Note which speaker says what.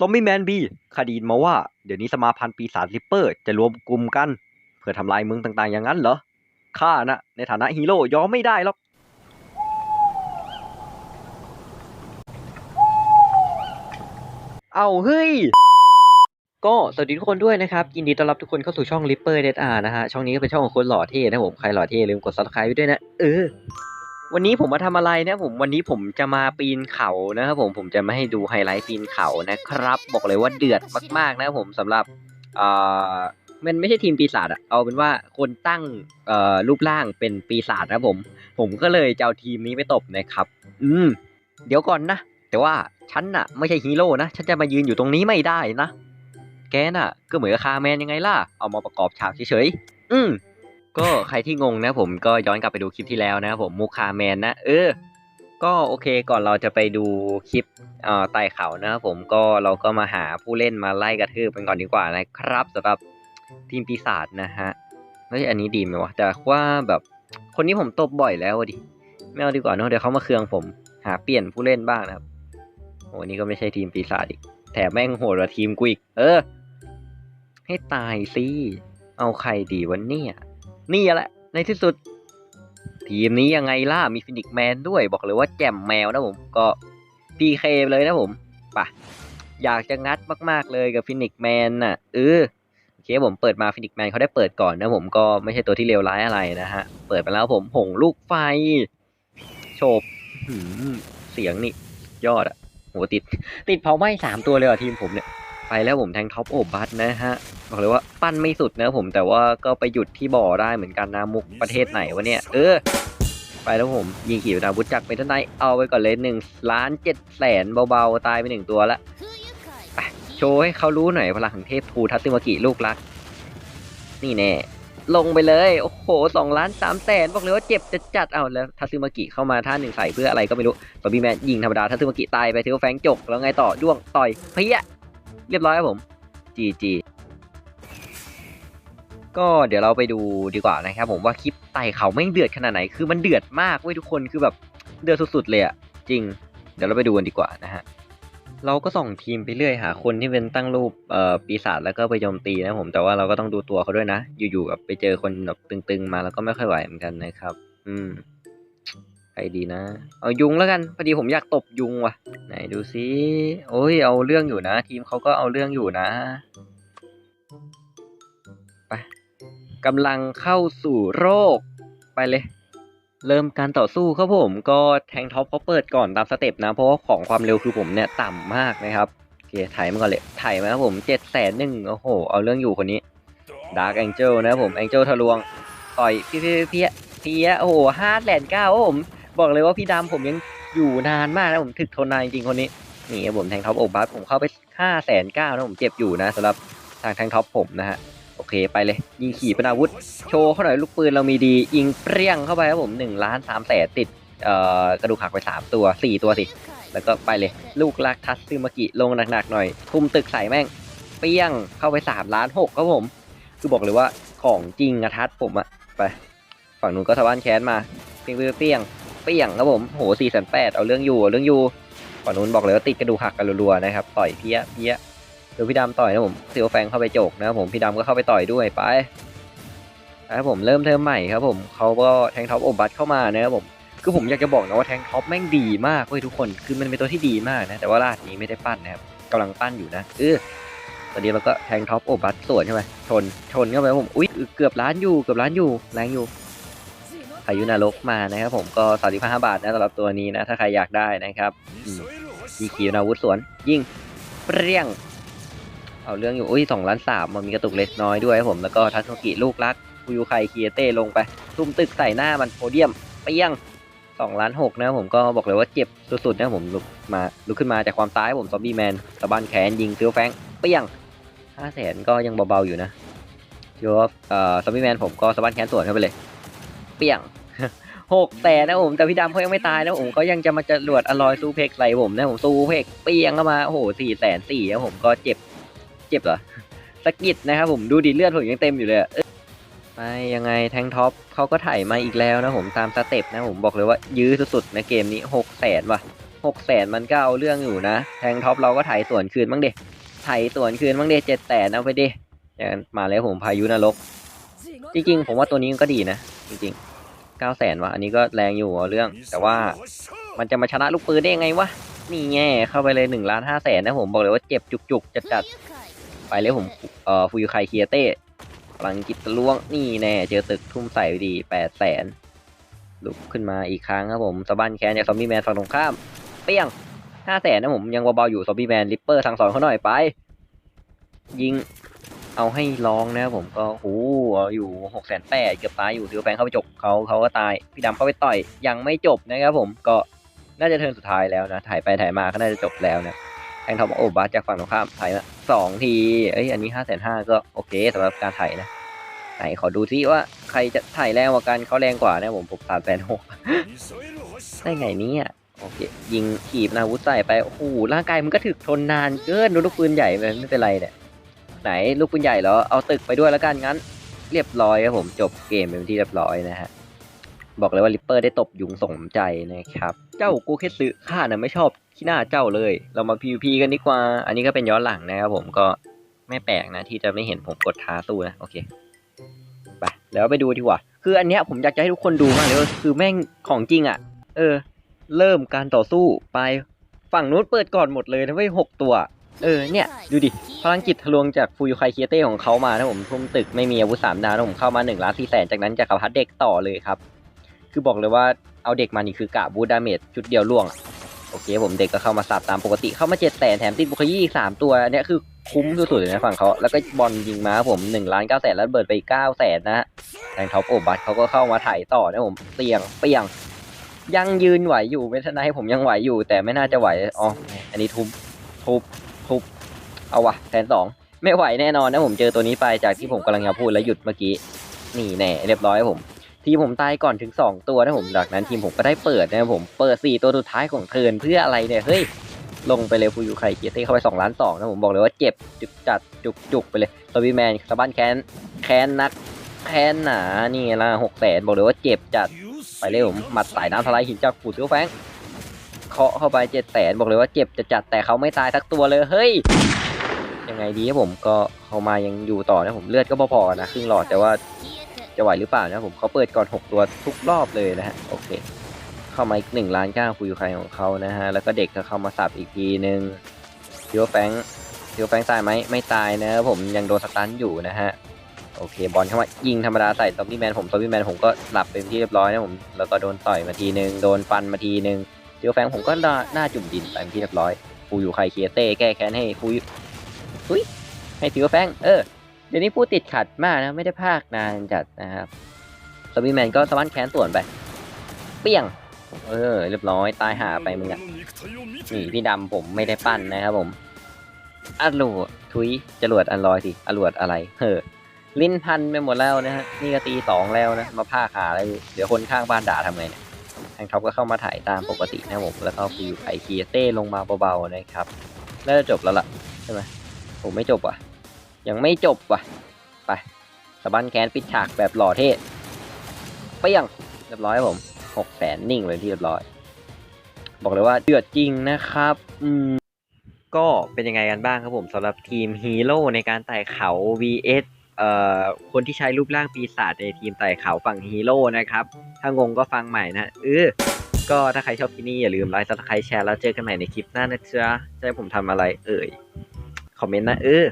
Speaker 1: ซอมบี้แมนบีคดีนมาว่า เดี๋ยวนี้สมาพันธ์ปีศาจริปเปอร์ จะรวมกลุ่มกัน เพื่อทำลายเมืองต่างๆอย่างนั้นเหรอ ข้านะ ในฐานะฮีโร่ยอมไม่ได้หรอก เอาเฮ้ย ก็สวัสดีทุกคนด้วยนะครับ ยินดีต้อนรับทุกคนเข้าสู่ช่อง Ripper d r นะฮะ ช่องนี้ก็เป็นช่องของคนหล่อเท่นะผม ใครหล่อเท่ลืมกด subscribe ไว้ด้วยนะ เออ วันนี้ผมมาทำอะไรนะผมวันนี้ผมจะมาปีนเขานะครับผมผมจะมาให้ดูไฮไลท์ปีนเขานะครับ บอกเลยว่าเดือดมากๆนะครับผมสำหรับเอ่อมันไม่ใช่ทีมปีศาจอะเอาเป็นว่าคนตั้งเอ่อรูปร่างเป็นปีศาจนะผม ผมก็เลยจะเอาทีมนี้ไปตบนะครับ อืม เดี๋ยวก่อนนะแต่ว่าฉันน่ะ ไม่ใช่ฮีโร่นะฉันจะมายืนอยู่ตรงนี้ไม่ได้นะแกน่ะ ก็เหมือนกับคาแมนยังไงล่ะเอามาประกอบฉากเฉยๆอืม ก็ใครที่งงนะผมก็ย้อนกลับไปดูคลิปที่แล้วนะผมมุกคาแมนนะ เออ ก็โอเคก่อนเราจะไปดูคลิปเอ่อไต่เขานะครับผมก็เราก็มาหาผู้เล่นมาไล่กระทืบกันก่อนดีกว่านะครับสำหรับทีมปีศาจนะฮะเฮ้ยอันนี้ดีไหมวะแต่ว่าแบบคนนี้ผมตบบ่อยแล้วดิไม่เอาดีกว่าเนอะเดี๋ยวเขามาเคืองผม หาเปลี่ยนผู้เล่นบ้างนะครับโอ้นี่ก็ไม่ใช่ทีมปีศาจอีกแถมแม่งโหดกว่าทีมกูอีกเออ ให้ตายสิเอาใครดีวันนี้ นี่แหละ ในที่สุด ทีมนี้ยังไงล่ะ มีฟินิกแมนด้วยบอกเลยว่าแจ่มแมวนะผมก็ PK เลยนะผมป่ะอยากจะงัดมาก ๆ เลยกับฟินิกแมนน่ะเออโอเคผมเปิดมาฟินิกแมนเขาได้เปิดก่อนนะผมก็ไม่ใช่ตัวที่เลวร้ายอะไรนะฮะ เปิดไปแล้วผมหงลูกไฟโฉบเสียงนี่ ยอดอะโหติด ติดเผาไหม้สามตัวเลยอะทีมผมเนี่ย ไปแล้วผมแทงท็อปโอบบัสนะฮะบอกเลยว่าปั้นไม่สุดนะผมแต่ว่าก็ไปหยุดที่บ่อได้เหมือนกันนะมุกประเทศไหนวะเนี่ยเออไปแล้วผมยิงขี่ดาวุธจักรไปท่านไหนเอาไปก่อนเลยหนึ่งล้านเจ็ดแสนเบาๆ ตายไปหนึ่งตัวละโชว์ให้เขารู้หน่อยพลังของเทพทูทัตสึมากิลูกรัก นี่แน่ลงไปเลย โอ้โหสองล้านสามแสนบอกเลยว่าเจ็บจะจัดเอาแล้วทัตสึมากิเข้ามาท่าหนึ่งใส่เพื่ออะไรก็ไม่รู้ตอบี้แมนยิงธรรมดาทัตสึมากิตายไปถือว่าแฟงจกแล้วไงต่อด้วงต่อยเพี้ย เรียบร้อยครับผมจีจีก็เดี๋ยวเราไปดูดีกว่านะครับผมว่าคลิปไต่เขาไม่เดือดขนาดไหน คือมันเดือดมากเว้ยทุกคนคือแบบเดือดสุดๆเลยอะจริง เดี๋ยวเราไปดูกันดีกว่านะฮะเราก็ส่องทีมไปเรื่อยหาคนที่เป็นตั้งรูปเอ่อปีศาจแล้วก็ไปโจมตีนะผมแต่ว่าเราก็ต้องดูตัวเขาด้วยนะ อยู่ๆแบบไปเจอคนแบบตึงๆมาแล้วก็ไม่ค่อยไหวเหมือนกันนะครับ อืม รดีนะ เอายุงแล้วกันพอดีผมอยากตบยุงว่ะ ไหนดูซิโอ้ยเอาเรื่องอยู่นะ ทีมเขาก็เอาเรื่องอยู่นะไปกำลังเข้าสู่โรคไปเลย เริ่มการต่อสู้ครับผม ก็แทงท็อปเขาเปิดก่อนตามสเต็ปนะ เพราะว่าของความเร็วคือผมเนี่ยต่ำมากนะครับโอเคถ่ายมาก่อนเลยถ่ายมาครับผมเจ็ดแสนหนึ่งโอ้โห เอาเรื่องอยู่คนนี้ดาร์กแองเจิลนะครับผมแองเจิลทะลวงต่อยพี่พี่พี่พี่โอ้โหห้าแสนเก้าผม บอกเลยว่าพี่ดำผมยังอยู่นานมากนะผมถึกทนนานจริงๆคนนี้นี่ผมแทงท็อปโอบบัสผมเข้าไปห้าแสนเก้านะผมเจ็บอยู่นะสำหรับทางแทงท็อปผมนะฮะโอเคไปเลย ยิงขี่เป็นอาวุธ โชว์เขาหน่อยลูกปืนเรามีดี ยิงเปรี้ยงเข้าไปครับผมหนึ่งล้านสามแสนติดกระดูกหักไปสามตัวสี่ตัวสิ แล้วก็ไปเลย ลูกลักทัสซึมากิลงหนักๆหน่อย ทุ่มตึกใส่แม่ง เปรี้ยงเข้าไปสามล้านหกครับผม คือบอกเลยว่าของจริงอะทัสผมอะไป ฝั่งนู้นก็ทะวันแค้นมา เปี้ยงเปรี้ยง เปรี้ยงครับผมโหสี่แสนแปดเอาเรื่องอยู่เอาเรื่องอยู่ฝั่งนู้นบอกเลยว่าติดกระดูหักกันรัวๆนะครับต่อยเพี้ยเพี้ยเดี๋ยวพี่ดำต่อยนะผมซิลแฟงเข้าไปโจกนะครับผมพี่ดำก็เข้าไปต่อยด้วยไปนะครับผมเริ่มเทอมใหม่ครับผมเขาก็แทงท็อปโอบัตเข้ามานะครับผมคือผมอยากจะบอกนะว่าแทงท็อปแม่งดีมากเว้ยทุกคนคือมันเป็นตัวที่ดีมากนะแต่ว่าลาดนี้ไม่ได้ปั้นนะครับกำลังปั้นอยู่นะเออตอนนี้เราก็แทงท็อปโอบัตสวนใช่ไหมชนชนเข้าไปครับผมอุ้ยเกือบล้านอยู่เกือบล้านอยู่แรงอยู่ พายุนรกมานะครับผมก็สามสิบห้าบาทนะสำหรับตัวนี้นะ ถ้าใครอยากได้นะครับมีขีนาวุธสวน ยิงเปรี้ยง เอาเรื่องอยู่อุ้ยสองล้านสามมันมีกระตุกเล็กน้อยด้วยครับผมแล้วก็ทัศนกิลูกรักฟูยูไคเคียเต้ลงไปทุ่มตึกใส่หน้ามันโพเดียมเปี้ยงสองล้านหกนะผมก็บอกเลยว่าเจ็บสุดๆนะผมลุกมาลุกขึ้นมาจากความตายผมซอมบี้แมนตะบันแขนยิงฟิวแฟงเปี้ยงห้าแสนก็ยังเบาๆอยู่นะโยบเอ่อซอมบี้แมนผมก็สะบันแขนสวนเข้าไปเลย เปี้ยง หกแต่นะผมแต่พี่ดำเขายังไม่ตายนะผมก็ยังจะมาจะรวดอลอยซูเพกใส่ผมนะผมซูเพกเปียงเข้ามาโอ้โหสี่แสนสี่นะผมก็เจ็บเจ็บเหรอสกิดนะครับผมดูดิเลือดผมยังเต็มอยู่เลยไปยังไงแทงท็อปเขาก็ถ่ายมาอีกแล้วนะผมตามสเต็ปนะผมบอกเลยว่ายื้อสุดๆนเกมนี้หกแสนว่ะหกแสนมันก็เอาเรื่องอยู่นะ แทงท็อปเราก็ถ่ายสวนคืนบ้างเดไถ่ายสวนคืนบ้างเดเจ็ดแสนเอาไปดิอย่างนั้นมาแล้วผมพายุนรก จริงๆ ผมว่าตัวนี้ก็ดีนะ จริงๆ เก้าแสนว่ะอันนี้ก็แรงอยู่เอาเรื่อง แต่ว่ามันจะมาชนะลูกปืนได้ยังไงวะ นี่แง่เข้าไปเลยหนึ่งล้านห้าแสนนะผมบอกเลยว่าเจ็บจุกๆจัดๆไปเลยผมเอ่อฟูยูไคเคียเต้พลังจิตทะลวงนี่แน่เจอตึกทุ่มใส่ไปดีแปดแสนลุกขึ้นมาอีกครั้งครับผมสะบันแคนจากซอมบี้แมนฝั่งตรงข้ามเปี้ยงห้าแสนนะผมยังเบาๆอยู่ซอมบี้แมนลิปเปอร์ทางสอนเขาหน่อยไป ยิง เอาให้ลองนะผมก็โหเอาอยู่หกแสนแปดเกือบตายอยู่ถือว่าแฟนเข้าไปจบเขาเขาก็ตาย พี่ดำเข้าไปต่อยยังไม่จบนะครับผมก็น่าจะเทิร์นสุดท้ายแล้วนะ ถ่ายไปถ่ายมาก็น่าจะจบแล้วนะแทงทอมโอบาสจากฝั่งตรงข้ามถ่ายมาสองทีเอ้ยอันนี้ห้าแสนห้าก็โอเคสำหรับการถ่ายนะไหนขอดูซิว่าใครจะถ่ายแรงกว่ากันเขาแรงกว่านะผมผมสามแสนหกได้ไงเนี่ยโอเคยิงขีบนาวุธใส่ไปโอ้โหร่างกายมันก็ถึกทนนานเกินดูลูกปืนใหญ่มันไม่เป็นไรเนี่ย ไหนลูกปืนใหญ่เหรอเอาตึกไปด้วยแล้วกันงั้น เรียบร้อยครับผมจบเกมเป็นที่เรียบร้อยนะฮะบอกเลยว่าลิปเปอร์ได้ตบยุงสมใจนะครับ เจ้ากูเคสึข้าน่ะไม่ชอบขี้หน้าเจ้าเลย เรามา PVP กันดีกว่า อันนี้ก็เป็นย้อนหลังนะครับผมก็ไม่แปลกนะที่จะไม่เห็นผมกดท้าสู้นะโอเคไปแล้วไปดูดีกว่า คืออันเนี้ยผมอยากจะให้ทุกคนดูมากเลยคือแม่งของจริงอะ เออ เริ่มการต่อสู้ไปฝั่งนู้นเปิดก่อนหมดเลยนะเว้ยหกตัว เออเนี่ย ดูดิพลังจิตทะลวงจากฟูยูไคเคียเต้ของเขามานะผมทุ่มตึกไม่มีอาวุธสามดาวนะผมเข้ามาหนึ่งล้านสี่แสนจากนั้นจะขับพัดเด็กต่อเลยครับ คือบอกเลยว่าเอาเด็กมานี่คือกะบูดาเมจชุดเดียวล่วง โอเค ผมเด็กก็เข้ามาสับตามปกติเข้ามาเจ็ดแสนแถมติดบุคยี่สามตัวอันเนี้ยคือคุ้มสุดๆเลยนะฝั่งเขาแล้วก็บอลยิงมาผมหนึ่งล้านเก้าแสนแล้วเบิดไปอีกเก้าแสนนะฮะแทงท็อปโอบัตเขาก็เข้ามาถ่ายต่อนะผมเปียงเปียงยังยืนไหวอยู่ไม่ทันให้ผมยังไหวอยู่ แต่ไม่น่าจะไหวอ๋ออันนี้ทุบทุบ ทุบเอาวะแสนสองไม่ไหวแน่นอนนะผมเจอตัวนี้ไปจากที่ผมกำลังจะพูดแล้วหยุดเมื่อกี้นี่แน่เรียบร้อยครับผม ทีมผมตายก่อนถึงสองตัวนะผมจากนั้นทีมผมก็ได้เปิดนะครับผมเปิดสี่ตัวสุดท้ายของเทิร์นเพื่ออะไรเนี่ยเฮ้ยลงไปเลยฟูยูไคเกียร์เต้เข้าไปสองล้านสองนะผมบอกเลยว่าเจ็บจุกจัดจุกจุกไปเลยตัวบีแมนสะบันแคนแคนนักแคนหนานี่ไงละหกแสนบอกเลยว่าเจ็บจัดไปเร็วผมหมัดสายน้ำทลายหินจากปู่ซิวแฟง เคาะเข้าไปเจ็ดแสนบอกเลยว่าเจ็บจะจัดแต่เขาไม่ตายสักตัวเลยเฮ้ยยังไงดีครับผมก็เขามายังอยู่ต่อนะผมเลือดก็พอๆนะครึ่งหลอดแต่ว่าจะไหวหรือเปล่านะผมเขาเปิดก่อนหกตัวทุกรอบเลยนะฮะโอเค เข้ามาอีกหนึ่งล้านเก้าคุยใครของเขานะฮะแล้วก็เด็กก็เข้ามาสับอีกทีหนึ่งซิวแฟงซิวแฟงตายไหมไม่ตายนะผมยังโดนสตันอยู่นะฮะโอเคบอลเข้ามายิงธรรมดาใส่ซอมบี้แมนผมซอมบี้แมนผมก็หลับเป็นที่เรียบร้อยนะผมแล้วก็โดนต่อยมาทีหนึ่งโดนฟันมาทีหนึ่ง เจียวแฟงผมก็น่าหน้าจุ่มดินไปเป็นที่เรียบร้อยฟูอยู่ใครเคียเต้แก้แค้นให้ฟูยุอุ้ยให้เจียวแฟงเออเดี๋ยวนี้พูดติดขัดมากนะไม่ได้พากนานจัดนะครับซอมบี้แมนก็สวรรค์แค้นส่วนไปเปี้ยง เออ เรียบร้อยตายหาไปมึงอะนี่พี่ดำผมไม่ได้ปั้นนะครับผมอัลลูทุยจรวดอันลอยสิอรวดอะไรเฮ้อลิ้นพันไปหมดแล้วนะฮะนี่ก็ตีสองแล้วนะมาผ้าขาแล้วเดี๋ยวคนข้างบ้านด่าทำไงเนี่ย ทางท็อปก็เข้ามาถ่ายตามปกตินะผมแล้วก็ฟิวไข่เคียเต้ลงมาเบาๆนะครับน่าจะจบแล้วล่ะใช่ไหมผมไม่จบว่ะ ยังไม่จบว่ะไปสะบันแคนปิดฉากแบบหล่อเท่เปี้ยงเรียบร้อยผมหกแสนนิ่งเลยที่เรียบร้อย บอกเลยว่าเดือดจริงนะครับ อืมก็เป็นยังไงกันบ้างครับผมสำหรับทีมฮีโร่ในการไต่เขา vs คนที่ใช้รูปร่างปีศาจในทีมไต่เขาฝั่งฮีโร่นะครับ ถ้างงก็ฟังใหม่นะเออก็ถ้าใครชอบที่นี่อย่าลืมไลค์ซับสไครต์แชร์แล้วเจอกันใหม่ในคลิปหน้านะจ๊ะจะให้ผมทำอะไรเอ่ย คอมเมนต์นะเออ